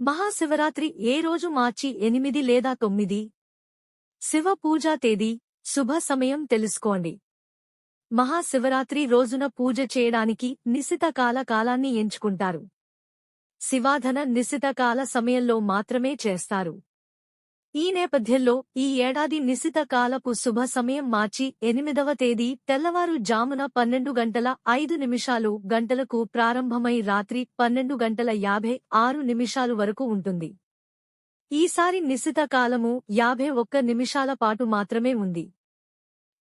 మహాశివరాత్రి ఏ రోజు మార్చి ఎనిమిది లేదా తొమ్మిది? శివ పూజా తేదీ శుభ సమయం తెలుసుకోండి. మహాశివరాత్రి రోజున పూజ చేయడానికి నిశిత కాల కాలాన్ని ఎంచుకుంటారు. శివాధన నిశిత కాల సమయంలో మాత్రమే చేస్తారు. ఈ నేపథ్యంలో ఈ ఏడాది నిశిత కాలపు శుభ సమయం మార్చి ఎనిమిదవ తేదీ తెల్లవారు జామున పన్నెండు గంటల ఐదు నిమిషాలు గంటలకు ప్రారంభమై రాత్రి పన్నెండు గంటల యాభై ఆరు నిమిషాలు వరకు ఉంటుంది. ఈసారి నిశిత కాలము యాభై ఒక్క నిమిషాల పాటు మాత్రమే ఉంది.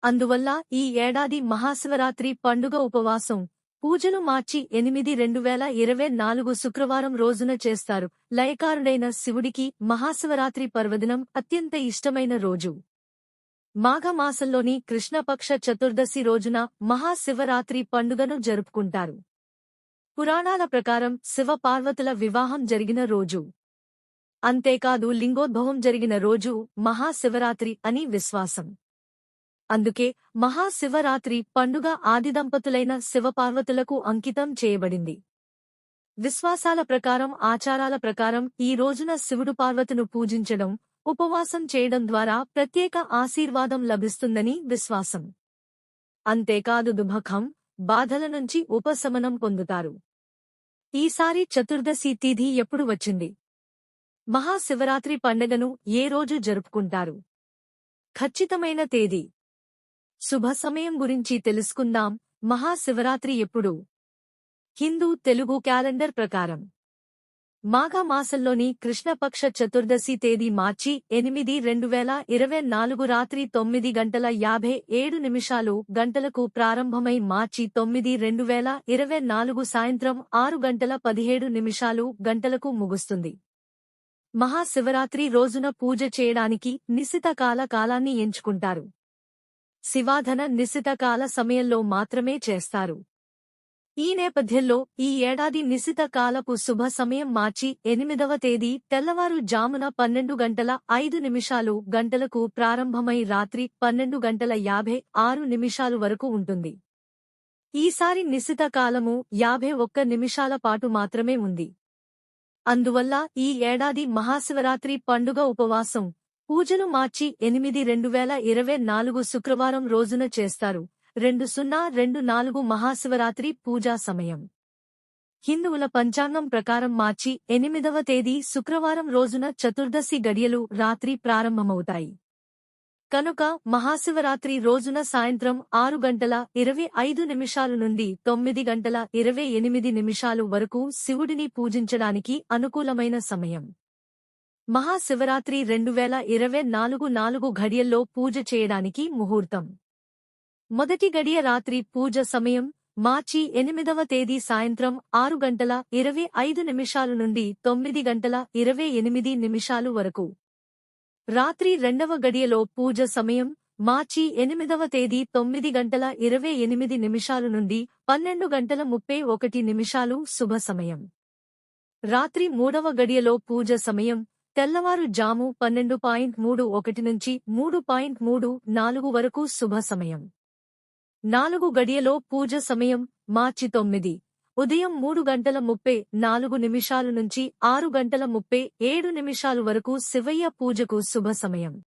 అందువల్ల ఈ ఏడాది మహాశివరాత్రి పండుగ ఉపవాసం పూజలు మార్చి ఎనిమిది రెండు వేల ఇరవై నాలుగు శుక్రవారం రోజున చేస్తారు. లయకారుడైన శివుడికి మహాశివరాత్రి పర్వదినం అత్యంత ఇష్టమైన రోజు. మాఘమాసంలోని కృష్ణపక్ష చతుర్దశి రోజున మహాశివరాత్రి పండుగను జరుపుకుంటారు. పురాణాల ప్రకారం శివ పార్వతుల వివాహం జరిగిన రోజు. అంతేకాదు లింగోద్భవం జరిగిన రోజు మహాశివరాత్రి అని విశ్వాసం. అందుకే మహాశివరాత్రి పండుగ ఆదిదంపతులైన శివపార్వతులకు అంకితం చేయబడింది. విశ్వాసాల ప్రకారం ఆచారాల ప్రకారం ఈ రోజున శివుడు పార్వతును పూజించడం ఉపవాసం చేయడం ద్వారా ప్రత్యేక ఆశీర్వాదం లభిస్తుందని విశ్వాసం. అంతేకాదు దుభఖం బాధల నుంచి ఉపశమనం పొందుతారు. ఈసారి చతుర్దశి తిథి ఎప్పుడు వచ్చింది? మహాశివరాత్రి పండుగను ఏ రోజు జరుపుకుంటారు? ఖచ్చితమైన తేదీ. శుభ సమయం గురించి తెలుసుకుందాం. మహాశివరాత్రి ఎప్పుడు? హిందూ తెలుగు క్యాలెండర్ ప్రకారం. మాఘమాసంలోని కృష్ణపక్ష చతుర్దశి తేదీ మార్చి ఎనిమిది రెండు వేల ఇరవై నాలుగు రాత్రి తొమ్మిది గంటల యాభై ఏడు నిమిషాలు గంటలకు ప్రారంభమై మార్చి తొమ్మిది రెండు వేల ఇరవై నాలుగు సాయంత్రం ఆరు గంటల పదిహేడు నిమిషాలు గంటలకు ముగుస్తుంది. మహాశివరాత్రి రోజున పూజ చేయడానికి నిశ్చిత కాల కాలాన్ని ఎంచుకుంటారు. శివాధన నిశితకాల సమయంలో మాత్రమే చేస్తారు. ఈ నేపథ్యంలో ఈ ఏడాది నిశితకాలపు శుభ సమయం మార్చి ఎనిమిదవ తేదీ తెల్లవారు జామున పన్నెండు గంటల ఐదు నిమిషాలు గంటలకు ప్రారంభమై రాత్రి పన్నెండు గంటల యాభై ఆరు నిమిషాలు వరకు ఉంటుంది. ఈసారి నిశితకాలము యాభై ఒక్క నిమిషాల పాటు మాత్రమే ఉంది. అందువల్ల ఈ ఏడాది మహాశివరాత్రి పండుగ ఉపవాసం పూజలు మార్చి ఎనిమిది రెండు వేల ఇరవై నాలుగు శుక్రవారం రోజున చేస్తారు. రెండు సున్నా రెండు నాలుగు మహాశివరాత్రి పూజా సమయం. హిందువుల పంచాంగం ప్రకారం మార్చి ఎనిమిదవ తేదీ శుక్రవారం రోజున చతుర్దశి గడియలు రాత్రి ప్రారంభమవుతాయి. కనుక మహాశివరాత్రి రోజున సాయంత్రం ఆరు గంటల ఇరవై ఐదు నిమిషాల నుండి తొమ్మిది గంటల ఇరవై ఎనిమిది నిమిషాలు వరకు శివుడిని పూజించడానికి అనుకూలమైన సమయం. మహాశివరాత్రి రెండు వేల ఇరవై నాలుగు నాలుగు ఘడియల్లో పూజ చేయడానికి ముహూర్తం. మొదటి గడియ రాత్రి పూజ సమయం మార్చి ఎనిమిదవ తేదీ సాయంత్రం ఆరు గంటల ఇరవై ఐదు నిమిషాలు నుండి తొమ్మిది గంటల ఇరవై ఎనిమిది నిమిషాలు వరకు. రాత్రి రెండవ గడియలో పూజ సమయం మార్చి ఎనిమిదవ తేదీ తొమ్మిది గంటల ఇరవై ఎనిమిది నిమిషాలు నుండి పన్నెండు గంటల ముప్పై ఒకటి నిమిషాలు శుభ సమయం. రాత్రి మూడవ గడియలో పూజ సమయం తెల్లవారు జాము పన్నెండు పాయింట్ మూడు ఒకటి నుంచి మూడు పాయింట్ మూడు నాలుగు వరకు శుభ సమయం. నాలుగు గడియలో పూజ సమయం మార్చి తొమ్మిది. ఉదయం మూడు గంటల ముప్పై నాలుగు నిమిషాలు నుంచి ఆరు గంటల ముప్పై ఏడు నిమిషాలు వరకు శివయ్య పూజకు శుభ సమయం.